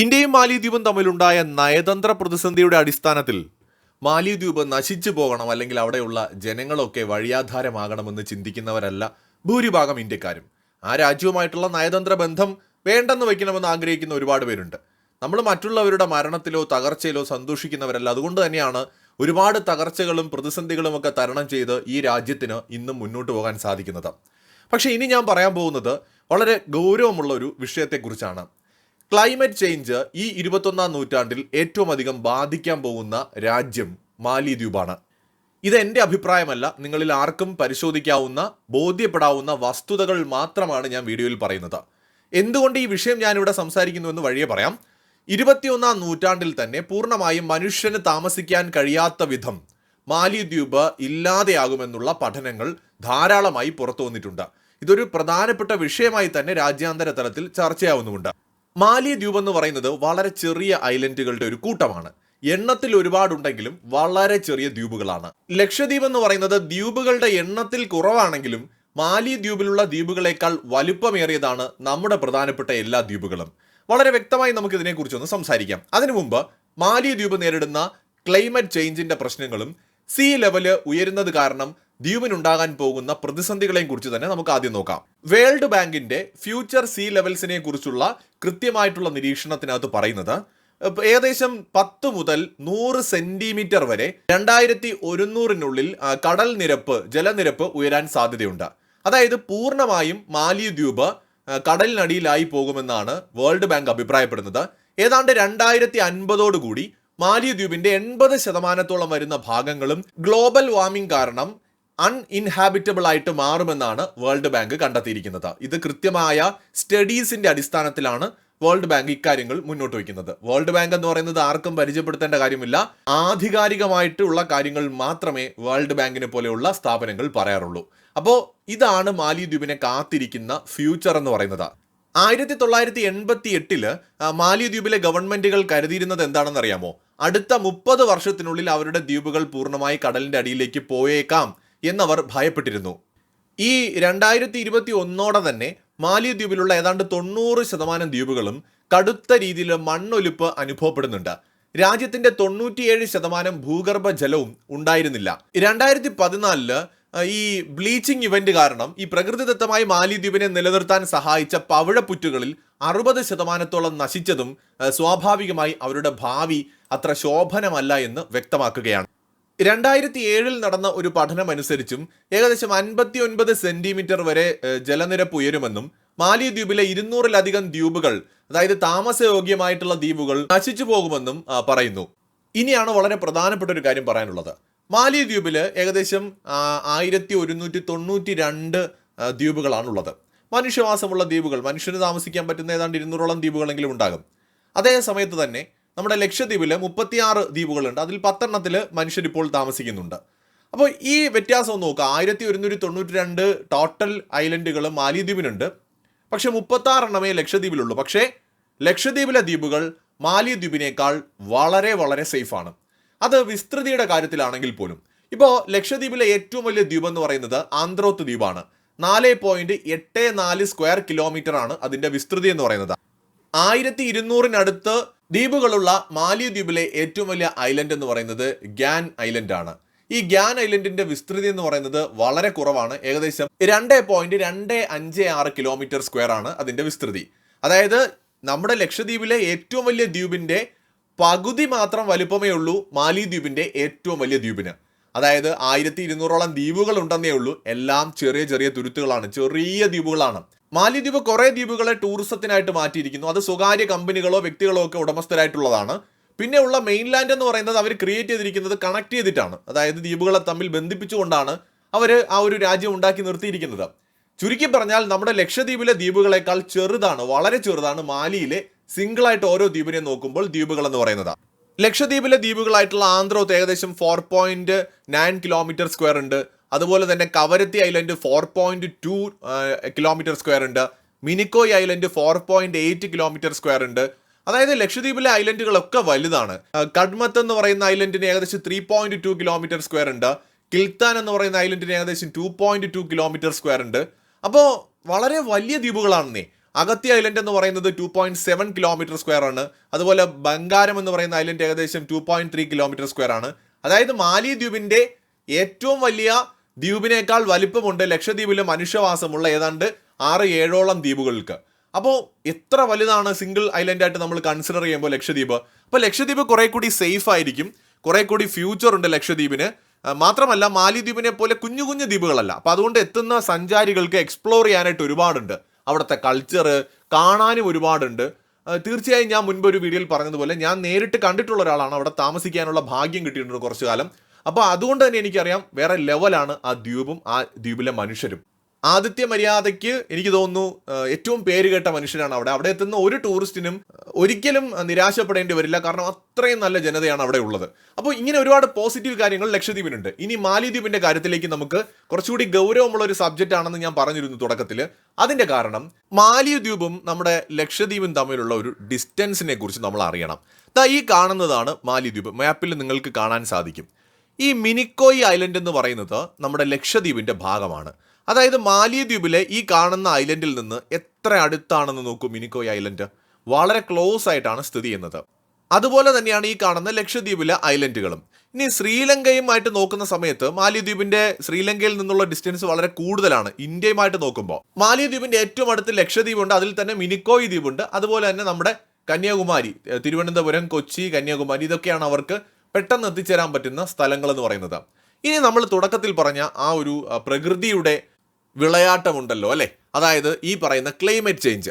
ഇന്ത്യയും മാലിദ്വീപും തമ്മിലുണ്ടായ നയതന്ത്ര പ്രതിസന്ധിയുടെ അടിസ്ഥാനത്തിൽ മാലിദ്വീപ് നശിച്ചു പോകണം അല്ലെങ്കിൽ അവിടെയുള്ള ജനങ്ങളൊക്കെ വഴിയാധാരമാകണമെന്ന് ചിന്തിക്കുന്നവരല്ല ഭൂരിഭാഗം ഇന്ത്യക്കാരും. ആ രാജ്യവുമായിട്ടുള്ള നയതന്ത്ര ബന്ധം വേണ്ടെന്ന് വയ്ക്കണമെന്ന് ആഗ്രഹിക്കുന്ന ഒരുപാട് പേരുണ്ട്. നമ്മൾ മറ്റുള്ളവരുടെ മരണത്തിലോ തകർച്ചയിലോ സന്തോഷിക്കുന്നവരല്ല. അതുകൊണ്ട് തന്നെയാണ് ഒരുപാട് തകർച്ചകളും പ്രതിസന്ധികളും ഒക്കെ തരണം ചെയ്ത് ഈ രാജ്യത്തിന് ഇന്നും മുന്നോട്ട് പോകാൻ സാധിക്കുന്നത്. പക്ഷേ ഇനി ഞാൻ പറയാൻ പോകുന്നത് വളരെ ഗൗരവമുള്ള ഒരു വിഷയത്തെക്കുറിച്ചാണ്. ക്ലൈമറ്റ് ചേഞ്ച് ഈ ഇരുപത്തൊന്നാം നൂറ്റാണ്ടിൽ ഏറ്റവും അധികം ബാധിക്കാൻ പോകുന്ന രാജ്യം മാലിദ്വീപാണ് ഇത് എന്റെ അഭിപ്രായമല്ല. നിങ്ങളിൽ ആർക്കും പരിശോധിക്കാവുന്ന ബോധ്യപ്പെടാവുന്ന വസ്തുതകൾ മാത്രമാണ് ഞാൻ വീഡിയോയിൽ പറയുന്നത്. എന്തുകൊണ്ട് ഈ വിഷയം ഞാനിവിടെ സംസാരിക്കുന്നുവെന്ന് വഴിയെ പറയാം. ഇരുപത്തിയൊന്നാം നൂറ്റാണ്ടിൽ തന്നെ പൂർണമായും മനുഷ്യന് താമസിക്കാൻ കഴിയാത്ത വിധം മാലിദ്വീപ് ഇല്ലാതെയാകുമെന്നുള്ള പഠനങ്ങൾ ധാരാളമായി പുറത്തു വന്നിട്ടുണ്ട് ഇതൊരു പ്രധാനപ്പെട്ട വിഷയമായി തന്നെ രാജ്യാന്തര തലത്തിൽ ചർച്ചയാവുന്നുമുണ്ട്. മാലി ദ്വീപ് എന്ന് പറയുന്നത് വളരെ ചെറിയ ഐലൻഡുകളുടെ ഒരു കൂട്ടമാണ്. എണ്ണത്തിൽ ഒരുപാടുണ്ടെങ്കിലും വളരെ ചെറിയ ദ്വീപുകളാണ്. ലക്ഷദ്വീപ് എന്ന് പറയുന്നത് ദ്വീപുകളുടെ എണ്ണത്തിൽ കുറവാണെങ്കിലും മാലി ദ്വീപിലുള്ള ദ്വീപുകളെക്കാൾ വലുപ്പമേറിയതാണ് നമ്മുടെ പ്രധാനപ്പെട്ട എല്ലാ ദ്വീപുകളും. വളരെ വ്യക്തമായി നമുക്ക് ഇതിനെക്കുറിച്ചൊന്ന് സംസാരിക്കാം. അതിനു മുമ്പ് മാലി ദ്വീപ് നേരിടുന്ന ക്ലൈമറ്റ് ചേഞ്ചിന്റെ പ്രശ്നങ്ങളും സീ ലെവൽ ഉയരുന്നത് കാരണം ദ്വീപിനുണ്ടാകാൻ പോകുന്ന പ്രതിസന്ധികളെയും കുറിച്ച് തന്നെ നമുക്ക് ആദ്യം നോക്കാം. വേൾഡ് ബാങ്കിന്റെ ഫ്യൂച്ചർ സീ ലെവൽസിനെ കുറിച്ചുള്ള കൃത്യമായിട്ടുള്ള നിരീക്ഷണത്തിനകത്ത് പറയുന്നത് ഏകദേശം പത്ത് മുതൽ നൂറ് സെന്റിമീറ്റർ വരെ രണ്ടായിരത്തി ഒരുന്നൂറിനുള്ളിൽ കടൽ നിരപ്പ് ജലനിരപ്പ് ഉയരാൻ സാധ്യതയുണ്ട്. അതായത് പൂർണമായും മാലിദ്വീപ് കടലിനടിയിലായി പോകുമെന്നാണ് വേൾഡ് ബാങ്ക് അഭിപ്രായപ്പെടുന്നത്. ഏതാണ്ട് രണ്ടായിരത്തി അൻപതോടുകൂടി മാലിദ്വീപിന്റെ എൺപത് ശതമാനത്തോളം വരുന്ന ഭാഗങ്ങളും ഗ്ലോബൽ വാർമിംഗ് കാരണം അൺഇൻഹാബിറ്റബിൾ ആയിട്ട് മാറുമെന്നാണ് വേൾഡ് ബാങ്ക് കണ്ടെത്തിയിരിക്കുന്നത്. ഇത് കൃത്യമായ സ്റ്റഡീസിന്റെ അടിസ്ഥാനത്തിലാണ് വേൾഡ് ബാങ്ക് ഇക്കാര്യങ്ങൾ മുന്നോട്ട് വയ്ക്കുന്നത്. വേൾഡ് ബാങ്ക് എന്ന് പറയുന്നത് ആർക്കും പരിചയപ്പെടുത്തേണ്ട കാര്യമില്ല. ആധികാരികമായിട്ടുള്ള കാര്യങ്ങൾ മാത്രമേ വേൾഡ് ബാങ്കിനെ പോലെയുള്ള സ്ഥാപനങ്ങൾ പറയാറുള്ളൂ. അപ്പോൾ ഇതാണ് മാലിദ്വീപിനെ കാത്തിരിക്കുന്ന ഫ്യൂച്ചർ എന്ന് പറയുന്നത്. ആയിരത്തി തൊള്ളായിരത്തി എൺപത്തി എട്ടിൽ മാലിദ്വീപിലെ ഗവൺമെന്റുകൾ കരുതിയിരുന്നത് എന്താണെന്ന് അറിയാമോ അടുത്ത മുപ്പത് വർഷത്തിനുള്ളിൽ അവരുടെ ദ്വീപുകൾ പൂർണമായി കടലിന്റെ അടിയിലേക്ക് പോയേക്കാം. എന്നവർ ഭയപ്പെട്ടിരുന്നു. ഈ രണ്ടായിരത്തി ഇരുപത്തി ഒന്നോടെ തന്നെ മാലിദ്വീപിലുള്ള ഏതാണ്ട് തൊണ്ണൂറ് ശതമാനം ദ്വീപുകളും കടുത്ത രീതിയിൽ മണ്ണൊലിപ്പ് അനുഭവപ്പെടുന്നുണ്ട്. രാജ്യത്തിന്റെ തൊണ്ണൂറ്റിയേഴ് ശതമാനം ഭൂഗർഭ ജലവും ഉണ്ടായിരുന്നില്ല. രണ്ടായിരത്തി പതിനാലിൽ ഈ ബ്ലീച്ചിങ് ഇവന്റ് കാരണം ഈ പ്രകൃതിദത്തമായി മാലിദ്വീപിനെ നിലനിർത്താൻ സഹായിച്ച പവിഴപ്പുറ്റുകളിൽ അറുപത് ശതമാനത്തോളം നശിച്ചതും സ്വാഭാവികമായി അവരുടെ ഭാവി അത്ര ശോഭനമല്ല എന്ന് വ്യക്തമാക്കുകയാണ്. രണ്ടായിരത്തി ഏഴിൽ നടന്ന ഒരു പഠനം അനുസരിച്ചും ഏകദേശം അൻപത്തി ഒൻപത് സെന്റിമീറ്റർ വരെ ജലനിരപ്പ് ഉയരുമെന്നും മാലിദ്വീപിലെ ഇരുന്നൂറിലധികം ദ്വീപുകൾ അതായത് താമസയോഗ്യമായിട്ടുള്ള ദ്വീപുകൾ നശിച്ചു പോകുമെന്നും പറയുന്നു. ഇനിയാണ് വളരെ പ്രധാനപ്പെട്ട ഒരു കാര്യം പറയാനുള്ളത്. മാലിദ്വീപിൽ ഏകദേശം ആ, ആയിരത്തി ഒരുന്നൂറ്റി തൊണ്ണൂറ്റി രണ്ട് ദ്വീപുകളാണുള്ളത്. മനുഷ്യവാസമുള്ള ദ്വീപുകൾ മനുഷ്യന് താമസിക്കാൻ പറ്റുന്ന ഏതാണ്ട് ഇരുന്നൂറോളം ദ്വീപുകളെങ്കിലും ഉണ്ടാകും. അതേ സമയത്ത് തന്നെ നമ്മുടെ ലക്ഷദ്വീപിൽ മുപ്പത്തിയാറ് ദ്വീപുകളുണ്ട്. അതിൽ പത്തെണ്ണത്തിൽ മനുഷ്യരിപ്പോൾ താമസിക്കുന്നുണ്ട്. അപ്പോൾ ഈ വ്യത്യാസം നോക്കുക ആയിരത്തി ഒരുന്നൂറ്റി തൊണ്ണൂറ്റി രണ്ട് ടോട്ടൽ ഐലൻഡുകൾ മാലിദ്വീപിനുണ്ട്. പക്ഷേ മുപ്പത്താറെണ്ണമേ ലക്ഷദ്വീപിലുള്ളൂ. പക്ഷേ ലക്ഷദ്വീപിലെ ദ്വീപുകൾ മാലിദ്വീപിനേക്കാൾ വളരെ വളരെ സേഫാണ്. അത് വിസ്തൃതിയുടെ കാര്യത്തിലാണെങ്കിൽ പോലും. ഇപ്പോൾ ലക്ഷദ്വീപിലെ ഏറ്റവും വലിയ ദ്വീപ് എന്ന് പറയുന്നത് ആന്ത്രോത്ത് ദ്വീപാണ്. നാല് പോയിന്റ് എട്ട് നാല് സ്ക്വയർ കിലോമീറ്റർ ആണ് അതിന്റെ വിസ്തൃതി എന്ന് പറയുന്നത്. ആയിരത്തി ഇരുന്നൂറിനടുത്ത് ദ്വീപുകളുള്ള മാലിദ്വീപിലെ ഏറ്റവും വലിയ ഐലൻഡ് എന്ന് പറയുന്നത് ഗ്യാൻ ഐലൻഡ് ആണ്. ഈ ഗ്യാൻ ഐലൻഡിന്റെ വിസ്തൃതി എന്ന് പറയുന്നത് വളരെ കുറവാണ്. ഏകദേശം രണ്ട് പോയിന്റ് രണ്ട് അഞ്ച് ആറ് കിലോമീറ്റർ സ്ക്വയർ ആണ് അതിന്റെ വിസ്തൃതി. അതായത് നമ്മുടെ ലക്ഷദ്വീപിലെ ഏറ്റവും വലിയ ദ്വീപിന്റെ പകുതി മാത്രം വലുപ്പമേ ഉള്ളൂ മാലിദ്വീപിന്റെ ഏറ്റവും വലിയ ദ്വീപിന്. അതായത് ആയിരത്തി ഇരുന്നൂറോളം ദ്വീപുകൾ ഉണ്ടെന്നേ ഉള്ളൂ. എല്ലാം ചെറിയ ചെറിയ തുരുത്തുകളാണ്. ചെറിയ ദ്വീപുകളാണ്. മാലിദ്വീപ് കുറേ ദ്വീപുകളെ ടൂറിസത്തിനായിട്ട് മാറ്റിയിരിക്കുന്നു. അത് സ്വകാര്യ കമ്പനികളോ വ്യക്തികളോ ഒക്കെ ഉടമസ്ഥരായിട്ടുള്ളതാണ്. പിന്നെ ഉള്ള മെയിൻലാൻഡ് എന്ന് പറയുന്നത് അവർ ക്രിയേറ്റ് ചെയ്തിരിക്കുന്നത് കണക്ട് ചെയ്തിട്ടാണ്. അതായത് ദ്വീപുകളെ തമ്മിൽ ബന്ധിപ്പിച്ചുകൊണ്ടാണ് അവർ ആ ഒരു രാജ്യം ഉണ്ടാക്കി നിർത്തിയിരിക്കുന്നത്. ചുരുക്കി പറഞ്ഞാൽ നമ്മുടെ ലക്ഷദ്വീപിലെ ദ്വീപുകളെക്കാൾ ചെറുതാണ് വളരെ ചെറുതാണ് മാലിയിലെ സിംഗിളായിട്ട് ഓരോ ദ്വീപിനെ നോക്കുമ്പോൾ ദ്വീപുകൾ എന്ന് പറയുന്നത്. ലക്ഷദ്വീപിലെ ദ്വീപുകളായിട്ടുള്ള ആന്ധ്രോത്ത് ഏകദേശം four point nine kilometre square ഉണ്ട്. അതുപോലെ തന്നെ Kavaratti island four point two kilometre square ഉണ്ട്. Minicoy island four point eight kilometre square ഉണ്ട്. അതായത് ലക്ഷദ്വീപിലെ ഐലൻഡുകളൊക്കെ വലുതാണ്. കഡ്മത്ത് എന്ന് പറയുന്ന ഐലൻഡിന് ഏകദേശം three point two kilometre square ഉണ്ട്. കിൽത്താൻ എന്ന് പറയുന്ന ഐലൻഡിന് ഏകദേശം two point two kilometre square ഉണ്ട്. അപ്പോൾ വളരെ വലിയ ദ്വീപുകളാണെന്നേ. അഗത്തി ഐലൻഡ് എന്ന് പറയുന്നത് two point seven kilometre square ആണ്. അതുപോലെ ബംഗാരം എന്ന് പറയുന്ന ഐലൻഡ് ഏകദേശം two point three kilometre square ആണ്. അതായത് മാലി ദ്വീപിന്റെ ഏറ്റവും വലിയ ദ്വീപിനേക്കാൾ വലിപ്പമുണ്ട് ലക്ഷദ്വീപിലെ മനുഷ്യവാസമുള്ള ഏതാണ്ട് ആറ് ഏഴോളം ദ്വീപുകൾക്ക്. അപ്പോൾ എത്ര വലുതാണ് സിംഗിൾ ഐലൻഡ് ആയിട്ട് നമ്മൾ കൺസിഡർ ചെയ്യുമ്പോൾ ലക്ഷദ്വീപ്? അപ്പോൾ ലക്ഷദ്വീപ് കുറെ കൂടി സേഫ് ആയിരിക്കും കുറെ കൂടി ഫ്യൂച്ചർ ഉണ്ട് ലക്ഷദ്വീപിന്. മാത്രമല്ല മാലിദ്വീപിനെ പോലെ കുഞ്ഞു കുഞ്ഞു ദ്വീപുകളല്ല. അപ്പോൾ അതുകൊണ്ട് എത്തുന്ന സഞ്ചാരികൾക്ക് എക്സ്പ്ലോർ ചെയ്യാനായിട്ട് ഒരുപാടുണ്ട്. അവിടുത്തെ കൾച്ചർ കാണാനും ഒരുപാടുണ്ട്. തീർച്ചയായും ഞാൻ മുൻപ് ഒരു വീഡിയോയിൽ പറഞ്ഞതുപോലെ ഞാൻ നേരിട്ട് കണ്ടിട്ടുള്ള ഒരാളാണ്. അവിടെ താമസിക്കാനുള്ള ഭാഗ്യം കിട്ടിയിട്ടുണ്ട് കുറച്ചു കാലം അപ്പോൾ അതുകൊണ്ട് തന്നെ എനിക്കറിയാം വേറെ ലെവലാണ് ആ ദ്വീപും ആ ദ്വീപിലെ മനുഷ്യരും. ആദിത്യ മര്യാദയ്ക്ക് എനിക്ക് തോന്നുന്നു ഏറ്റവും പേര് കേട്ട മനുഷ്യരാണ് അവിടെ. അവിടെ എത്തുന്ന ഒരു ടൂറിസ്റ്റിനും ഒരിക്കലും നിരാശപ്പെടേണ്ടി വരില്ല. കാരണം അത്രയും നല്ല ജനതയാണ് അവിടെ ഉള്ളത്. അപ്പോൾ ഇങ്ങനെ ഒരുപാട് പോസിറ്റീവ് കാര്യങ്ങൾ ലക്ഷദ്വീപിനുണ്ട്. ഇനി മാലിദ്വീപിന്റെ കാര്യത്തിലേക്ക് നമുക്ക് കുറച്ചുകൂടി ഗൗരവമുള്ള ഒരു സബ്ജക്റ്റ് ആണെന്ന് ഞാൻ പറഞ്ഞിരുന്നു തുടക്കത്തിൽ അതിന്റെ കാരണം മാലിദ്വീപും നമ്മുടെ ലക്ഷദ്വീപും തമ്മിലുള്ള ഒരു ഡിസ്റ്റൻസിനെ കുറിച്ച് നമ്മൾ അറിയണം. ഈ കാണുന്നതാണ് മാലിദ്വീപ്. മാപ്പിൽ നിങ്ങൾക്ക് കാണാൻ സാധിക്കും. ഈ മിനിക്കോയി ഐലൻഡ് എന്ന് പറയുന്നത് നമ്മുടെ ലക്ഷദ്വീപിന്റെ ഭാഗമാണ്. അതായത് മാലിദ്വീപിലെ ഈ കാണുന്ന ഐലൻഡിൽ നിന്ന് എത്ര അടുത്താണെന്ന് നോക്കൂ മിനിക്കോയി ഐലൻഡ്. വളരെ ക്ലോസ് ആയിട്ടാണ് സ്ഥിതി ചെയ്യുന്നത്. അതുപോലെ തന്നെയാണ് ഈ കാണുന്ന ലക്ഷദ്വീപിലെ ഐലൻഡുകളും. ഇനി ശ്രീലങ്കയുമായിട്ട് നോക്കുന്ന സമയത്ത് മാലിദ്വീപിന്റെ ശ്രീലങ്കയിൽ നിന്നുള്ള ഡിസ്റ്റൻസ് വളരെ കൂടുതലാണ് ഇന്ത്യയുമായിട്ട് നോക്കുമ്പോൾ. മാലിദ്വീപിന്റെ ഏറ്റവും അടുത്ത് ലക്ഷദ്വീപുണ്ട് അതിൽ തന്നെ മിനിക്കോയി ദ്വീപുണ്ട്. അതുപോലെ തന്നെ നമ്മുടെ കന്യാകുമാരി തിരുവനന്തപുരം കൊച്ചി കന്യാകുമാരി ഇതൊക്കെയാണ് അവർക്ക് പെട്ടെന്ന് എത്തിച്ചേരാൻ പറ്റുന്ന സ്ഥലങ്ങൾ എന്ന് പറയുന്നത്. ഇനി നമ്മൾ തുടക്കത്തിൽ പറഞ്ഞ ആ ഒരു പ്രകൃതിയുടെ വിളയാട്ടമുണ്ടല്ലോ അല്ലേ? അതായത് ഈ പറയുന്ന ക്ലൈമറ്റ് ചേഞ്ച്.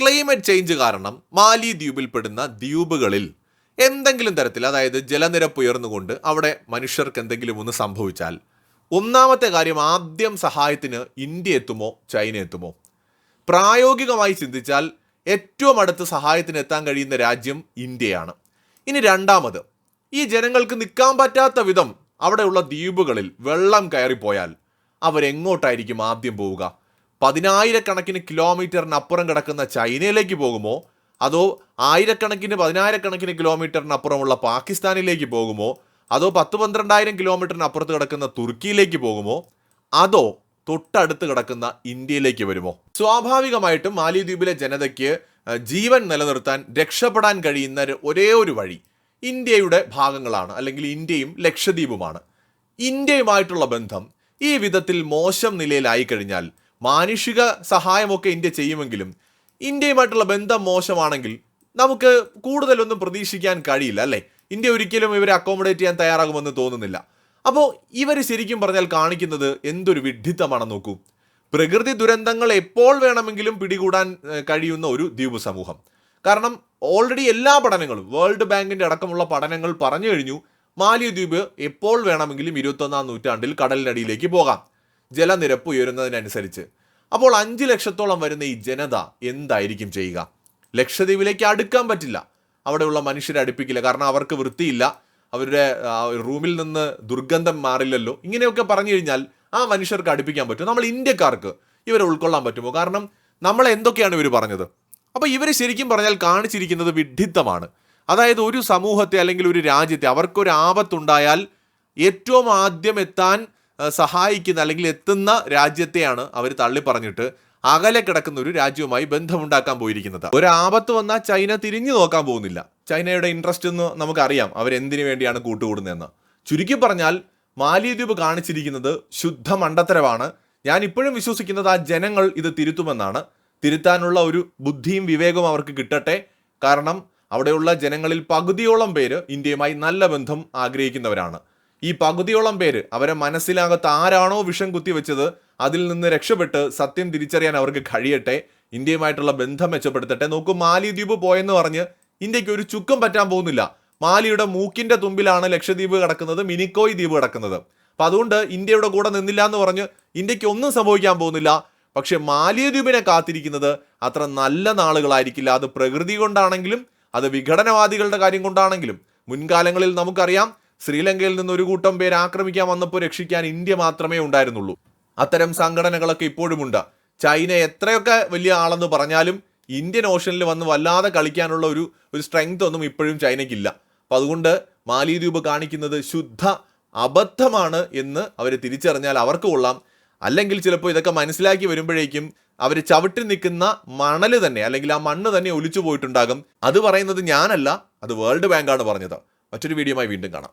ക്ലൈമറ്റ് ചേഞ്ച് കാരണം മാലി ദ്വീപിൽപ്പെടുന്ന ദ്വീപുകളിൽ എന്തെങ്കിലും തരത്തിൽ അതായത് ജലനിരപ്പ് ഉയർന്നുകൊണ്ട് അവിടെ മനുഷ്യർക്ക് എന്തെങ്കിലും ഒന്ന് സംഭവിച്ചാൽ ഒന്നാമത്തെ കാര്യം ആദ്യം സഹായത്തിന് ഇന്ത്യ എത്തുമോ ചൈന എത്തുമോ? പ്രായോഗികമായി ചിന്തിച്ചാൽ ഏറ്റവും അടുത്ത് സഹായത്തിന് എത്താൻ കഴിയുന്ന രാജ്യം ഇന്ത്യയാണ്. ഇനി രണ്ടാമത് ഈ ജനങ്ങൾക്ക് നിൽക്കാൻ പറ്റാത്ത വിധം അവിടെയുള്ള ദ്വീപുകളിൽ വെള്ളം കയറിപ്പോയാൽ അവരെങ്ങോട്ടായിരിക്കും ആദ്യം പോവുക? പതിനായിരക്കണക്കിന് കിലോമീറ്ററിനപ്പുറം കിടക്കുന്ന ചൈനയിലേക്ക് പോകുമോ? അതോ ആയിരക്കണക്കിന് പതിനായിരക്കണക്കിന് കിലോമീറ്ററിനപ്പുറമുള്ള പാകിസ്ഥാനിലേക്ക് പോകുമോ? അതോ പത്ത് പന്ത്രണ്ടായിരം കിലോമീറ്ററിനപ്പുറത്ത് കിടക്കുന്ന തുർക്കിയിലേക്ക് പോകുമോ? അതോ തൊട്ടടുത്ത് കിടക്കുന്ന ഇന്ത്യയിലേക്ക് വരുമോ? സ്വാഭാവികമായിട്ടും മാലിദ്വീപിലെ ജനതയ്ക്ക് ജീവൻ നിലനിർത്താൻ രക്ഷപ്പെടാൻ കഴിയുന്ന ഒരു- ഒരേ വഴി ഇന്ത്യയുടെ ഭാഗങ്ങളാണ് അല്ലെങ്കിൽ ഇന്ത്യയും ലക്ഷദ്വീപുമാണ്. ഇന്ത്യയുമായിട്ടുള്ള ബന്ധം ഈ വിധത്തിൽ മോശം നിലയിലായി കഴിഞ്ഞാൽ മാനുഷിക സഹായമൊക്കെ ഇന്ത്യ ചെയ്യുമെങ്കിലും ഇന്ത്യയുമായിട്ടുള്ള ബന്ധം മോശമാണെങ്കിൽ നമുക്ക് കൂടുതലൊന്നും പ്രതീക്ഷിക്കാൻ കഴിയില്ല അല്ലേ? ഇന്ത്യ ഒരിക്കലും ഇവരെ അക്കോമഡേറ്റ് ചെയ്യാൻ തയ്യാറാകുമെന്ന് തോന്നുന്നില്ല. അപ്പോൾ ഇവർ ശരിക്കും പറഞ്ഞാൽ കാണിക്കുന്നത് എന്തൊരു വിഡ്ഢിത്തമാണെന്ന് നോക്കൂ. പ്രകൃതി ദുരന്തങ്ങൾ എപ്പോൾ വേണമെങ്കിലും പിടികൂടാൻ കഴിയുന്ന ഒരു ദ്വീപ് സമൂഹം. കാരണം ഓൾറെഡി എല്ലാ പഠനങ്ങളും വേൾഡ് ബാങ്കിന്റെ അടക്കമുള്ള പഠനങ്ങൾ പറഞ്ഞു കഴിഞ്ഞു. മാലിദ്വീപ് എപ്പോൾ വേണമെങ്കിലും ഇരുപത്തൊന്നാം നൂറ്റാണ്ടിൽ കടലിനടിയിലേക്ക് പോകാം. ജലനിരപ്പ് ഉയരുന്നതിനനുസരിച്ച്. അപ്പോൾ അഞ്ച് ലക്ഷത്തോളം വരുന്ന ഈ ജനത എന്തായിരിക്കും ചെയ്യുക? ലക്ഷദ്വീപിലേക്ക് അടുക്കാൻ പറ്റില്ല. അവിടെയുള്ള മനുഷ്യരെ അടുപ്പിക്കില്ല. കാരണം അവർക്ക് വൃത്തിയില്ല. അവരുടെ റൂമിൽ നിന്ന് ദുർഗന്ധം മാറില്ലല്ലോ. ഇങ്ങനെയൊക്കെ പറഞ്ഞു കഴിഞ്ഞാൽ ആ മനുഷ്യർക്ക് അടുപ്പിക്കാൻ പറ്റും നമ്മൾ ഇന്ത്യക്കാർക്ക് ഇവരെ ഉൾക്കൊള്ളാൻ പറ്റുമോ? കാരണം നമ്മൾ എന്തൊക്കെയാണ് ഇവർ പറഞ്ഞത്? അപ്പോൾ ഇവർ ശരിക്കും പറഞ്ഞാൽ കാണിച്ചിരിക്കുന്നത് വിഡ്ഢിത്തമാണ്. അതായത് ഒരു സമൂഹത്തെ അല്ലെങ്കിൽ ഒരു രാജ്യത്തെ അവർക്കൊരു ആപത്തുണ്ടായാൽ ഏറ്റവും ആദ്യം എത്താൻ സഹായിക്കുന്ന അല്ലെങ്കിൽ എത്തുന്ന രാജ്യത്തെയാണ് അവർ തള്ളി പറഞ്ഞിട്ട് അകലെ കിടക്കുന്ന ഒരു രാജ്യവുമായി ബന്ധമുണ്ടാക്കാൻ പോയിരിക്കുന്നത്. ഒരു ആപത്ത് വന്നാൽ ചൈന തിരിഞ്ഞു നോക്കാൻ പോകുന്നില്ല. ചൈനയുടെ ഇൻട്രസ്റ്റ് എന്ന് നമുക്കറിയാം. അവരെന്തിനു വേണ്ടിയാണ് കൂട്ടുകൂടുന്നതെന്ന്. ചുരുക്കി പറഞ്ഞാൽ മാലിദ്വീപ് കാണിച്ചിരിക്കുന്നത് ശുദ്ധ മണ്ടത്തരമാണ് ഞാൻ ഇപ്പോഴും വിശ്വസിക്കുന്നത് ആ ജനങ്ങൾ ഇത് തിരുത്തുമെന്നാണ്. തിരുത്താനുള്ള ഒരു ബുദ്ധിയും വിവേകവും അവർക്ക് കിട്ടട്ടെ. കാരണം അവിടെയുള്ള ജനങ്ങളിൽ പകുതിയോളം പേര് ഇന്ത്യയുമായി നല്ല ബന്ധം ആഗ്രഹിക്കുന്നവരാണ്. ഈ പകുതിയോളം പേര് അവരെ മനസ്സിലാകത്ത് ആരാണോ വിഷം കുത്തിവെച്ചത് അതിൽ നിന്ന് രക്ഷപ്പെട്ട് സത്യം തിരിച്ചറിയാൻ അവർക്ക് കഴിയട്ടെ. ഇന്ത്യയുമായിട്ടുള്ള ബന്ധം മെച്ചപ്പെടുത്തട്ടെ. നോക്കൂ മാലിദ്വീപ് പോയെന്ന് പറഞ്ഞ് ഇന്ത്യയ്ക്ക് ഒരു ചുക്കം പറ്റാൻ പോകുന്നില്ല. മാലിയുടെ മൂക്കിന്റെ തുമ്പിലാണ് ലക്ഷദ്വീപ് കിടക്കുന്നത് മിനിക്കോയ് ദ്വീപ് കിടക്കുന്നത്. അപ്പൊ അതുകൊണ്ട് ഇന്ത്യയുടെ കൂടെ നിന്നില്ല എന്ന് പറഞ്ഞ് ഇന്ത്യയ്ക്ക് ഒന്നും സംഭവിക്കാൻ പോകുന്നില്ല. പക്ഷെ മാലിയദ്വീപിനെ കാത്തിരിക്കുന്നത് അത്ര നല്ല നാളുകളായിരിക്കില്ല. അത് പ്രകൃതി കൊണ്ടാണെങ്കിലും അത് വിഘടനവാദികളുടെ കാര്യം കൊണ്ടാണെങ്കിലും. മുൻകാലങ്ങളിൽ നമുക്കറിയാം ശ്രീലങ്കയിൽ നിന്ന് ഒരു കൂട്ടം പേര് ആക്രമിക്കാൻ വന്നപ്പോൾ രക്ഷിക്കാൻ ഇന്ത്യ മാത്രമേ ഉണ്ടായിരുന്നുള്ളൂ. അത്തരം സംഘടനകളൊക്കെ ഇപ്പോഴുമുണ്ട് ചൈന എത്രയൊക്കെ വലിയ ആളെന്ന് പറഞ്ഞാലും ഇന്ത്യൻ ഓഷനിൽ വന്ന് വല്ലാതെ കളിക്കാനുള്ള ഒരു ഒരു സ്ട്രെങ്ത് ഒന്നും ഇപ്പോഴും ചൈനയ്ക്കില്ല. അപ്പം അതുകൊണ്ട് മാലിദ്വീപ് കാണിക്കുന്നത് ശുദ്ധ അബദ്ധമാണ് എന്ന് അവർ തിരിച്ചറിഞ്ഞാൽ അവർക്ക് കൊള്ളാം. അല്ലെങ്കിൽ ചിലപ്പോൾ ഇതൊക്കെ മനസ്സിലാക്കി വരുമ്പോഴേക്കും അവർ ചവിട്ടി നിൽക്കുന്ന മണൽ തന്നെ അല്ലെങ്കിൽ ആ മണ്ണ് തന്നെ ഒലിച്ചു പോയിട്ടുണ്ടാകും. അത് പറയുന്നത് ഞാനല്ല അത് വേൾഡ് ബാങ്കാണ് പറഞ്ഞത്. മറ്റൊരു വീഡിയോയുമായി വീണ്ടും കാണാം.